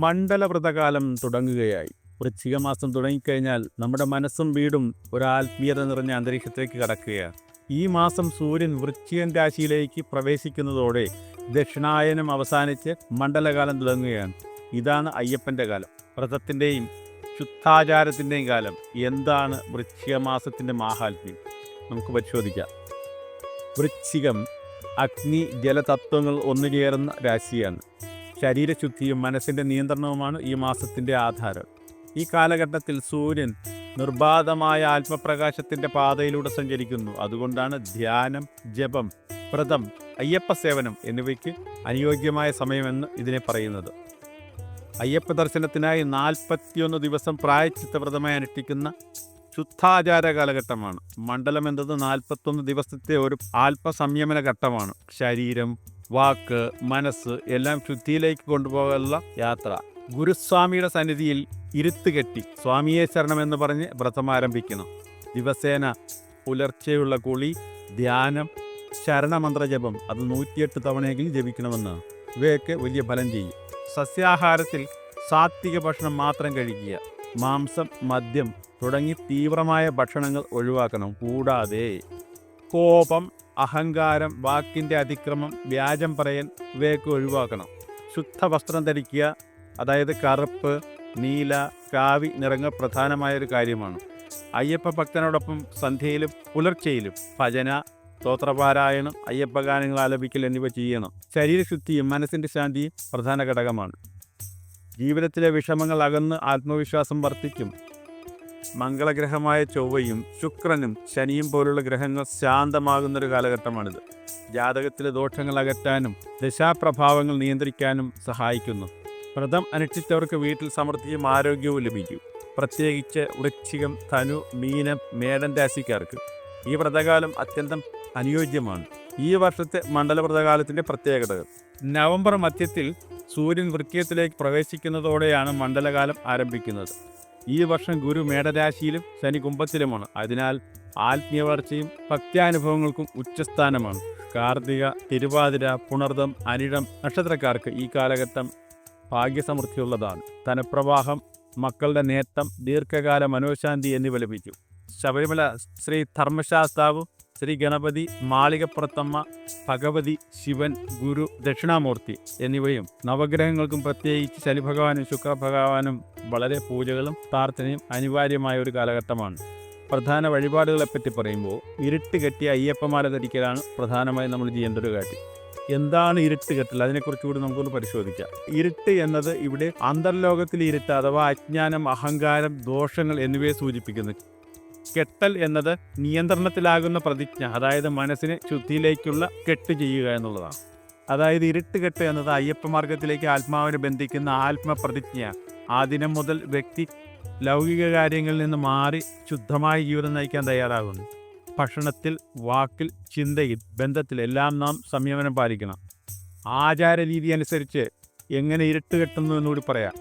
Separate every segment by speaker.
Speaker 1: മണ്ഡലവ്രതകാലം തുടങ്ങുകയായി. വൃശ്ചിക മാസം തുടങ്ങിക്കഴിഞ്ഞാൽ നമ്മുടെ മനസ്സും വീടും ഒരു ആത്മീയത നിറഞ്ഞ അന്തരീക്ഷത്തിലേക്ക് കടക്കുകയാണ്. ഈ മാസം സൂര്യൻ വൃശ്ചികൻ രാശിയിലേക്ക് പ്രവേശിക്കുന്നതോടെ ദക്ഷിണായനം അവസാനിച്ച് മണ്ഡലകാലം തുടങ്ങുകയാണ്. ഇതാണ് അയ്യപ്പന്റെ കാലം. വ്രതത്തിന്റെയും ശുദ്ധാചാരത്തിന്റെയും കാലം. എന്താണ് വൃശ്ചിക മാസത്തിന്റെ മാഹാത്മ്യം? നമുക്ക് പരിശോധിക്കാം. വൃശ്ചികം അഗ്നി ജലതത്വങ്ങൾ ഒന്നുചേർന്ന രാശിയാണ്. ശരീരശുദ്ധിയും മനസ്സിന്റെ നിയന്ത്രണവുമാണ് ഈ മാസത്തിന്റെ ആധാരം. ഈ കാലഘട്ടത്തിൽ സൂര്യൻ നിർബാധമായ ആത്മപ്രകാശത്തിന്റെ പാതയിലൂടെ സഞ്ചരിക്കുന്നു. അതുകൊണ്ടാണ് ധ്യാനം ജപം വ്രതം അയ്യപ്പ സേവനം എന്നിവയ്ക്ക് അനുയോജ്യമായ സമയമെന്ന് ഇതിനെ പറയുന്നത്. അയ്യപ്പ ദർശനത്തിനായി നാൽപ്പത്തിയൊന്ന് ദിവസം പ്രായച്ചിത്ത വ്രതമായി അനുഷ്ഠിക്കുന്ന ശുദ്ധാചാര കാലഘട്ടമാണ്. മണ്ഡലം എന്നത് നാൽപ്പത്തൊന്ന് ദിവസത്തെ ഒരു ആത്മസംയമന ഘട്ടമാണ്. ശരീരം വാക്ക് മനസ്സ് എല്ലാം ശുദ്ധിയിലേക്ക് കൊണ്ടുപോകാനുള്ള യാത്ര. ഗുരുസ്വാമിയുടെ സന്നിധിയിൽ ഇരുത്തുകെട്ടി സ്വാമിയെ ശരണം എന്ന് പറഞ്ഞ് വ്രതം ആരംഭിക്കുന്നു. ദിവസേന പുലർച്ചെയുള്ള കുളി ധ്യാനം ശരണമന്ത്രജപം അത് നൂറ്റിയെട്ട് തവണയെങ്കിലും ജപിക്കണമെന്ന് ഇവയൊക്കെ വലിയ ഫലം ചെയ്യും. സസ്യാഹാരത്തിൽ സാത്വിക ഭക്ഷണം മാത്രം കഴിക്കുക. മാംസം മദ്യം തുടങ്ങി തീവ്രമായ ഭക്ഷണങ്ങൾ ഒഴിവാക്കണം. കൂടാതെ കോപം അഹങ്കാരം വാക്കിന്റെ അതിക്രമം വ്യാജം പറയൽ ഇവയൊക്കെ ഒഴിവാക്കണം. ശുദ്ധ വസ്ത്രം ധരിക്കുക അതായത് കറുപ്പ് നീല കാവി നിറങ്ങൾ പ്രധാനമായൊരു കാര്യമാണ്. അയ്യപ്പ ഭക്തനോടൊപ്പം സന്ധ്യയിലും പുലർച്ചയിലും ഭജന സ്തോത്രപാരായണം അയ്യപ്പഗാനങ്ങൾ ആലപിക്കൽ എന്നിവ ചെയ്യണം. ശരീരശുദ്ധിയും മനസ്സിന്റെ ശാന്തിയും പ്രധാന ഘടകമാണ്. ജീവിതത്തിലെ വിഷമങ്ങൾ അകന്ന് ആത്മവിശ്വാസം വർദ്ധിക്കും. മംഗളഗ്രഹമായ ചൊവ്വയും ശുക്രനും ശനിയും പോലുള്ള ഗ്രഹങ്ങൾ ശാന്തമാകുന്നൊരു കാലഘട്ടമാണിത്. ജാതകത്തിലെ ദോഷങ്ങൾ അകറ്റാനും ദശാപ്രഭാവങ്ങൾ നിയന്ത്രിക്കാനും സഹായിക്കുന്നു. വ്രതം അനുഷ്ഠിച്ചവർക്ക് വീട്ടിൽ സമൃദ്ധിയും ആരോഗ്യവും ലഭിക്കും. പ്രത്യേകിച്ച് വൃശ്ചികം ധനു മീനം മേടൻ രാശിക്കാർക്ക് ഈ വ്രതകാലം അത്യന്തം അനുയോജ്യമാണ്. ഈ വർഷത്തെ മണ്ഡലവ്രതകാലത്തിന്റെ പ്രത്യേകതകൾ. നവംബർ മധ്യത്തിൽ സൂര്യൻ വൃക്കയത്തിലേക്ക് പ്രവേശിക്കുന്നതോടെയാണ് മണ്ഡലകാലം ആരംഭിക്കുന്നത്. ഈ വർഷം ഗുരു മേടരാശിയിലും ശനി കുംഭത്തിലുമാണ്. അതിനാൽ ആത്മീയ വളർച്ചയും ഭക്ത്യാനുഭവങ്ങൾക്കും ഉച്ചസ്ഥാനമാണ്. കാർത്തിക തിരുവാതിര പുണർദം അനിഴം നക്ഷത്രക്കാർക്ക് ഈ കാലഘട്ടം ഭാഗ്യസമൃദ്ധിയുള്ളതാണ്. ധനപ്രവാഹം മക്കളുടെ നേട്ടം ദീർഘകാല മനോശാന്തി എന്നിവ ലഭിക്കും ശബരിമല ശ്രീ ധർമ്മശാസ്താവ് ശ്രീ ഗണപതി മാളികപ്പുറത്തമ്മ ഭഗവതി ശിവൻ ഗുരു ദക്ഷിണാമൂർത്തി എന്നിവയും നവഗ്രഹങ്ങൾക്കും പ്രത്യേകിച്ച് ശനി ഭഗവാനും ശുക്ര ഭഗവാനും വളരെ പൂജകളും പ്രാർത്ഥനയും അനിവാര്യമായ ഒരു കാലഘട്ടമാണ്. പ്രധാന വഴിപാടുകളെപ്പറ്റി പറയുമ്പോൾ ഇരുട്ട് കെട്ടിയ അയ്യപ്പമാല ധരിക്കലാണ് പ്രധാനമായും നമ്മൾ ചെയ്യേണ്ട ഒരു കാര്യം. എന്താണ് ഇരുട്ട് കെട്ടൽ? അതിനെക്കുറിച്ച് കൂടി നമുക്കൊന്ന് പരിശോധിക്കാം. ഇരുട്ട് എന്നത് ഇവിടെ അന്തർലോകത്തിലെ ഇരുട്ട് അഥവാ അജ്ഞാനം അഹങ്കാരം ദോഷങ്ങൾ എന്നിവയെ സൂചിപ്പിക്കുന്നു. കെട്ടൽ എന്നത് നിയന്ത്രണത്തിലാകുന്ന പ്രതിജ്ഞ അതായത് മനസ്സിനെ ശുദ്ധിയിലേക്കുള്ള കെട്ട് ചെയ്യുക എന്നുള്ളതാണ്. അതായത് ഇരുട്ട് കെട്ട് എന്നത് അയ്യപ്പ മാർഗത്തിലേക്ക് ആത്മാവിനെ ബന്ധിക്കുന്ന ആത്മപ്രതിജ്ഞ. ആ ദിനം മുതൽ വ്യക്തി ലൗകിക കാര്യങ്ങളിൽ നിന്ന് മാറി ശുദ്ധമായ ജീവിതം നയിക്കാൻ തയ്യാറാകുന്നു. ഭക്ഷണത്തിൽ വാക്കിൽ ചിന്തയിൽ ബന്ധത്തിൽ എല്ലാം നാം സംയമനം പാലിക്കണം. ആചാര രീതി അനുസരിച്ച് എങ്ങനെ ഇരുട്ട് കെട്ടുന്നു എന്നുകൂടി പറയാം.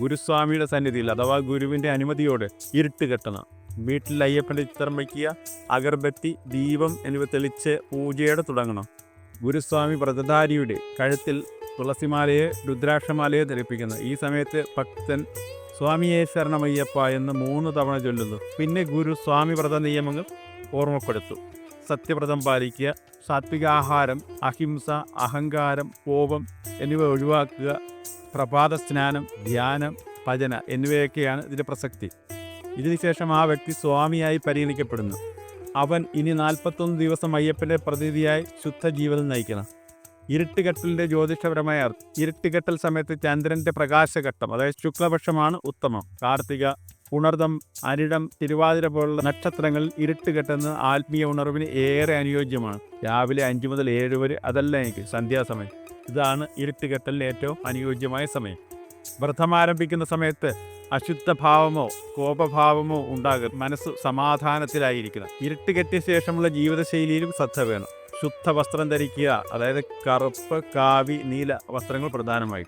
Speaker 1: ഗുരുസ്വാമിയുടെ സന്നിധിയിൽ അഥവാ ഗുരുവിന്റെ അനുമതിയോടെ ഇരുട്ട് കെട്ടണം. വീട്ടിൽ അയ്യപ്പന്റെ ചിത്രം വയ്ക്കുക അഗർബത്തി ദീപം എന്നിവ തെളിച്ച് പൂജയോടെ തുടങ്ങണം. ഗുരുസ്വാമി വ്രതധാരിയുടെ കഴുത്തിൽ തുളസിമാലയെ രുദ്രാക്ഷമാലയെ ധരിപ്പിക്കുന്നു ഈ സമയത്ത് ഭക്തൻ സ്വാമിയെ ശരണമയ്യപ്പ എന്ന് മൂന്ന് തവണ ചൊല്ലുന്നു. പിന്നെ ഗുരു സ്വാമി വ്രത നിയമങ്ങൾ ഓർമ്മപ്പെടുത്തും. സത്യവ്രതം പാലിക്കുക സാത്വികാഹാരം അഹിംസ അഹങ്കാരം കോപം എന്നിവ ഒഴിവാക്കുക പ്രഭാത സ്നാനം ധ്യാനം ഭജന എന്നിവയൊക്കെയാണ് ഇതിന്റെ പ്രസക്തി. ഇതിനുശേഷം ആ വ്യക്തി സ്വാമിയായി പരിഗണിക്കപ്പെടുന്നു. അവൻ ഇനി നാൽപ്പത്തൊന്ന് ദിവസം അയ്യപ്പന്റെ പ്രതിനിധിയായി ശുദ്ധ ജീവിതം നയിക്കണം. ഇരുട്ടുകെട്ടലിന്റെ ജ്യോതിഷപരമായ അർത്ഥം ഇരുട്ടുകെട്ടൽ സമയത്ത് ചന്ദ്രന്റെ പ്രകാശഘട്ടം അതായത് ശുക്ലപക്ഷമാണ് ഉത്തമം. കാർത്തിക ഉണർദം അനിടം തിരുവാതിര പോലുള്ള നക്ഷത്രങ്ങളിൽ ഇരുട്ടുകെട്ടുന്ന ആത്മീയ ഉണർവിന് ഏറെ അനുയോജ്യമാണ്. രാവിലെ അഞ്ച് മുതൽ ഏഴ് വരെ അതല്ല എനിക്ക് സന്ധ്യാസമയം. ഇതാണ് ഇരുട്ടുകെട്ടലിന് ഏറ്റവും അനുയോജ്യമായ സമയം. വ്രതം ആരംഭിക്കുന്ന സമയത്ത് അശുദ്ധഭാവമോ കോപഭാവമോ ഉണ്ടാകരുത്. മനസ്സ് സമാധാനത്തിലായിരിക്കണം. ഇരുട്ട് കെട്ടിയ ശേഷമുള്ള ജീവിതശൈലിയിലും ശ്രദ്ധ വേണം. ശുദ്ധ വസ്ത്രം ധരിക്കുക അതായത് കറുപ്പ് കാവി നീല വസ്ത്രങ്ങൾ പ്രധാനമായി.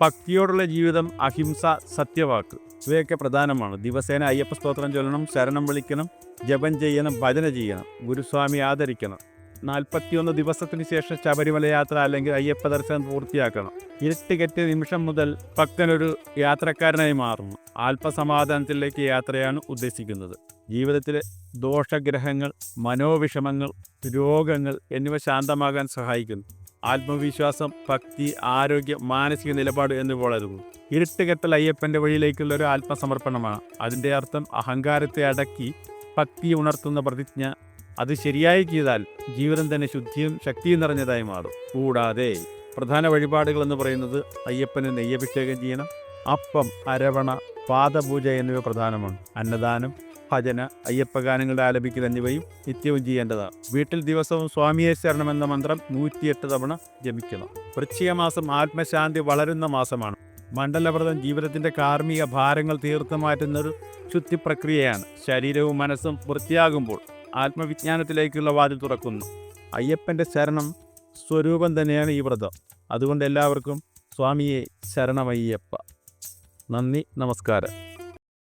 Speaker 1: ഭക്തിയോടുള്ള ജീവിതം അഹിംസ സത്യവാക്ക് ഇവയൊക്കെ പ്രധാനമാണ്. ദിവസേന അയ്യപ്പ സ്തോത്രം ചൊല്ലണം ശരണം വിളിക്കണം ജപം ചെയ്യണം ഭജന ചെയ്യണം ഗുരുസ്വാമി ആദരിക്കണം. നാൽപ്പത്തിയൊന്ന് ദിവസത്തിന് ശേഷം ശബരിമല യാത്ര അല്ലെങ്കിൽ അയ്യപ്പ ദർശനം പൂർത്തിയാക്കണം. ഇരുട്ട് കെട്ടിയ നിമിഷം മുതൽ ഭക്തനൊരു യാത്രക്കാരനായി മാറുന്നു. ആത്മസമാധാനത്തിലേക്ക് യാത്രയാണ് ഉദ്ദേശിക്കുന്നത്. ജീവിതത്തിലെ ദോഷഗ്രഹങ്ങൾ മനോവിഷമങ്ങൾ രോഗങ്ങൾ എന്നിവ ശാന്തമാകാൻ സഹായിക്കുന്നു. ആത്മവിശ്വാസം ഭക്തി ആരോഗ്യം മാനസിക നിലപാട് എന്നിവ വളരുന്നു. ഇരുട്ടുകെട്ടൽ അയ്യപ്പന്റെ വഴിയിലേക്കുള്ള ഒരു ആത്മസമർപ്പണമാണ്. അതിന്റെ അർത്ഥം അഹങ്കാരത്തെ അടക്കി ഭക്തി ഉണർത്തുന്ന പ്രതിജ്ഞ അത് ശരിയായി ചെയ്താൽ ജീവിതം തന്നെ ശുദ്ധിയും ശക്തിയും നിറഞ്ഞതായി മാറും. കൂടാതെ പ്രധാന വഴിപാടുകൾ എന്ന് പറയുന്നത് അയ്യപ്പന് നെയ്യഭിഷേകം ചെയ്യണം അപ്പം അരവണ പാദപൂജ എന്നിവ പ്രധാനമാണ്. അന്നദാനം ഭജന അയ്യപ്പഗാനങ്ങളുടെ ആലപിക്കൽ എന്നിവയും നിത്യവും ചെയ്യേണ്ടതാണ്. വീട്ടിൽ ദിവസവും സ്വാമിയെ ശരണം എന്ന മന്ത്രം നൂറ്റിയെട്ട് തവണ ജപിക്കണം. വൃശ്ചിക മാസം ആത്മശാന്തി വളരുന്ന മാസമാണ്. മണ്ഡലവ്രതം ജീവിതത്തിന്റെ കാർമ്മിക ഭാരങ്ങൾ തീർത്തു മാറ്റുന്നൊരു ശുദ്ധി പ്രക്രിയയാണ് ശരീരവും മനസ്സും വൃത്തിയാകുമ്പോൾ ആത്മവിജ്ഞാനത്തിലേക്കുള്ള വാതിൽ തുറക്കുന്നു. അയ്യപ്പന്റെ ശരണം സ്വരൂപം തന്നെയാണ് ഈ വ്രതം. അതുകൊണ്ട് എല്ലാവർക്കും സ്വാമിയെ ശരണമയ്യപ്പ. നന്ദി നമസ്കാരം.